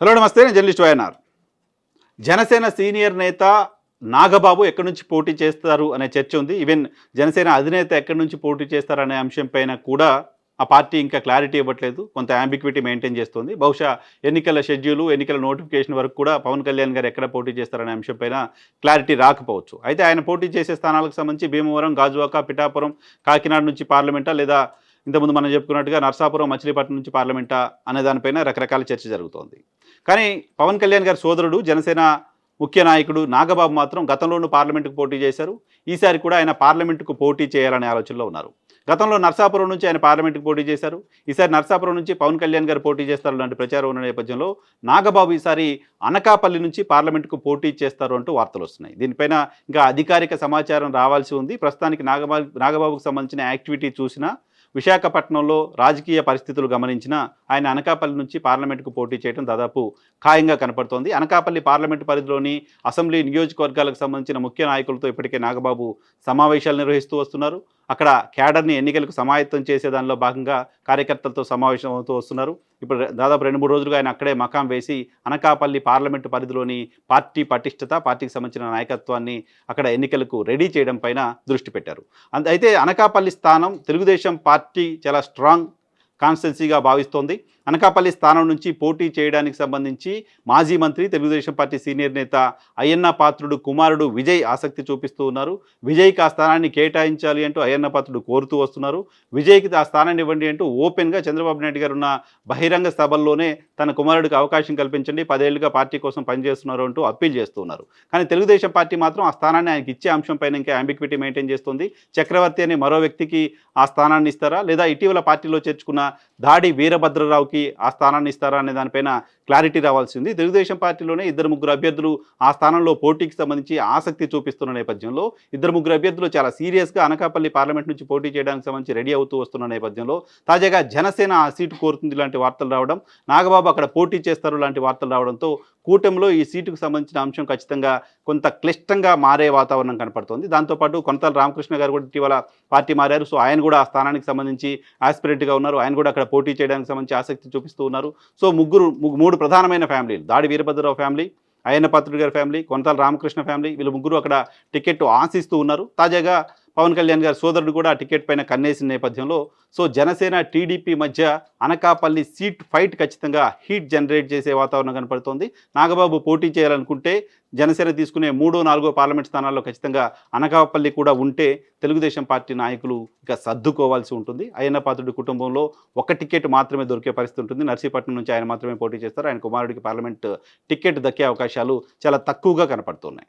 Hello నమస్తే నేను journalist YNR Janasena senior నేత నాగబాబు ఎక్కడి నుంచి పోటీ చేస్తారు అనే చర్చ ఉంది. ఈవెన్ జనసేన అధినేత ఎక్కడి నుంచి పోటీ చేస్తారు అనే అంశం పైన కూడా ఆ పార్టీ ఇంకా క్లారిటీ ఇవ్వట్లేదు. కొంత అంబిక్విటీ మెయింటైన్ చేస్తుంది. బహుశా ఎన్నికల షెడ్యూలు ఎన్నికల నోటిఫికేషన్ వరకు కూడా పవన్ కళ్యాణ్ గారు ఎక్కడ పోటీ చేస్తారనే అంశం పైన క్లారిటీ రాకపోవచ్చు. అయితే ఆయన పోటీ చేసే స్థానాలకు సంబంధించి భీమవరం గాజువాక పిఠాపురం కాకినాడ నుంచి పార్లమెంటా లేదా ఇంతకుముందు మనం చెప్పుకున్నట్టుగా నర్సాపురం మచిలీపట్నం నుంచి పార్లమెంటా అనే దానిపైన రకరకాల చర్చ జరుగుతోంది. కానీ పవన్ కళ్యాణ్ గారి సోదరుడు జనసేన ముఖ్య నాయకుడు నాగబాబు మాత్రం గతంలోనూ పార్లమెంటుకు పోటీ చేశారు. ఈసారి కూడా ఆయన పార్లమెంటుకు పోటీ చేయాలనే ఆలోచనలో ఉన్నారు. గతంలో నర్సాపురం నుంచి ఆయన పార్లమెంటుకు పోటీ చేశారు. ఈసారి నర్సాపురం నుంచి పవన్ కళ్యాణ్ గారు పోటీ చేస్తారు లాంటి ప్రచారం ఉన్న నేపథ్యంలో నాగబాబు ఈసారి అనకాపల్లి నుంచి పార్లమెంటుకు పోటీ చేస్తారు అంటూ వార్తలు వస్తున్నాయి. దీనిపైన ఇంకా అధికారిక సమాచారం రావాల్సి ఉంది. ప్రస్తుతానికి నాగబాబు నాగబాబుకు సంబంధించిన యాక్టివిటీ చూసినా విశాఖపట్నంలో రాజకీయ పరిస్థితులు గమనించిన ఆయన అనకాపల్లి నుంచి పార్లమెంటుకు పోటీ చేయడం దాదాపు ఖాయంగా కనపడుతోంది. అనకాపల్లి పార్లమెంటు పరిధిలోని అసెంబ్లీ నియోజకవర్గాలకు సంబంధించిన ముఖ్య నాయకులతో ఇప్పటికే నాగబాబు సమావేశాలు నిర్వహిస్తూ వస్తున్నారు. అక్కడ క్యాడర్ని ఎన్నికలకు సమాయత్తం చేసే దానిలో భాగంగా కార్యకర్తలతో సమావేశం అవుతూ వస్తున్నారు. ఇప్పుడు దాదాపు రెండు మూడు రోజులుగా ఆయన అక్కడే మకాం వేసి అనకాపల్లి పార్లమెంటు పరిధిలోని పార్టీ పటిష్టత పార్టీకి సంబంధించిన నాయకత్వాన్ని అక్కడ ఎన్నికలకు రెడీ చేయడం పైన దృష్టి పెట్టారు. అయితే అనకాపల్లి స్థానం తెలుగుదేశం పార్టీ చాలా స్ట్రాంగ్ కాన్స్టెన్సీగా భావిస్తోంది. అనకాపల్లి స్థానం నుంచి పోటీ చేయడానికి సంబంధించి మాజీ మంత్రి తెలుగుదేశం పార్టీ సీనియర్ నేత అయ్యన్న పాత్రుడు కుమారుడు విజయ్ ఆసక్తి చూపిస్తూ ఉన్నారు. విజయ్కి ఆ స్థానాన్ని కేటాయించాలి అంటూ అయ్యన్న పాత్రుడు కోరుతూ వస్తున్నారు. విజయ్కి ఆ స్థానాన్ని ఇవ్వండి అంటూ ఓపెన్గా చంద్రబాబు నాయుడు గారు ఉన్న బహిరంగ సభల్లోనే తన కుమారుడికి అవకాశం కల్పించండి పదేళ్ళుగా పార్టీ కోసం పనిచేస్తున్నారు అంటూ అప్పీల్ చేస్తున్నారు కానీ తెలుగుదేశం పార్టీ మాత్రం ఆ స్థానాన్ని ఆయనకి ఇచ్చే అంశం పైన ఇంకా అంబిక్విటీ మెయింటైన్ చేస్తుంది. చక్రవర్తి అనే మరో వ్యక్తికి ఆ స్థానాన్ని ఇస్తారా? లేదా ఇటీవల పార్టీలో చేర్చుకున్న దాడి రామారావుకి ఆ స్థానాన్ని ఇస్తారా అనే దానిపైన క్లారిటీ రావాల్సింది. తెలుగుదేశం పార్టీలోనే ఇద్దరు ముగ్గురు అభ్యర్థులు ఆ స్థానంలో పోటీకి సంబంధించి ఆసక్తి చూపిస్తున్న నేపథ్యంలో ఇద్దరు ముగ్గురు అభ్యర్థులు చాలా సీరియస్గా అనకాపల్లి పార్లమెంట్ నుంచి పోటీ చేయడానికి సంబంధించి రెడీ అవుతూ వస్తున్న నేపథ్యంలో తాజాగా జనసేన ఆ సీటు కోరుతుంది లాంటి వార్తలు రావడం నాగబాబు అక్కడ పోటీ చేస్తారు లాంటి వార్తలు రావడంతో కూటమిలో ఈ సీటుకు సంబంధించిన అంశం ఖచ్చితంగా కొంత క్లిష్టంగా మారే వాతావరణం కనపడుతోంది. దాంతోపాటు కొనతల రామకృష్ణ గారు కూడా ఇటీవల పార్టీ మారారు. సో ఆయన కూడా ఆ స్థానానికి సంబంధించి ఆస్పిరెంట్గా ఉన్నారు. ఆయన కూడా అక్కడ పోటీ చేయడానికి సంబంధించి ఆసక్తి చూపిస్తూ ఉన్నారు. సో ముగ్గురు మూడు ప్రధానమైన ఫ్యామిలీలు దాడి వీరభద్రరావు ఫ్యామిలీ అయ్యన్న పాత్రుడు గారి ఫ్యామిలీ కొనతాల రామకృష్ణ ఫ్యామిలీ వీళ్ళు ముగ్గురు అక్కడ టికెట్ ఆశిస్తూ ఉన్నారు. తాజాగా పవన్ కళ్యాణ్ గారి సోదరుడు కూడా ఆ టికెట్ పైన కన్నేసిన నేపథ్యంలో సో జనసేన టీడీపీ మధ్య అనకాపల్లి సీట్ ఫైట్ ఖచ్చితంగా హీట్ జనరేట్ చేసే వాతావరణం కనపడుతోంది. నాగబాబు పోటీ చేయాలనుకుంటే జనసేన తీసుకునే మూడో నాలుగో పార్లమెంట్ స్థానాల్లో ఖచ్చితంగా అనకాపల్లి కూడా ఉంటే తెలుగుదేశం పార్టీ నాయకులు ఇక సర్దుకోవాల్సి ఉంటుంది. అయ్యన్న పాత్రుడి కుటుంబంలో ఒక టికెట్ మాత్రమే దొరికే పరిస్థితి ఉంటుంది. నర్సీపట్నం నుంచి ఆయన మాత్రమే పోటీ చేస్తారు. ఆయన కుమారుడికి పార్లమెంట్ టికెట్ దక్కే అవకాశాలు చాలా తక్కువగా కనపడుతున్నాయి.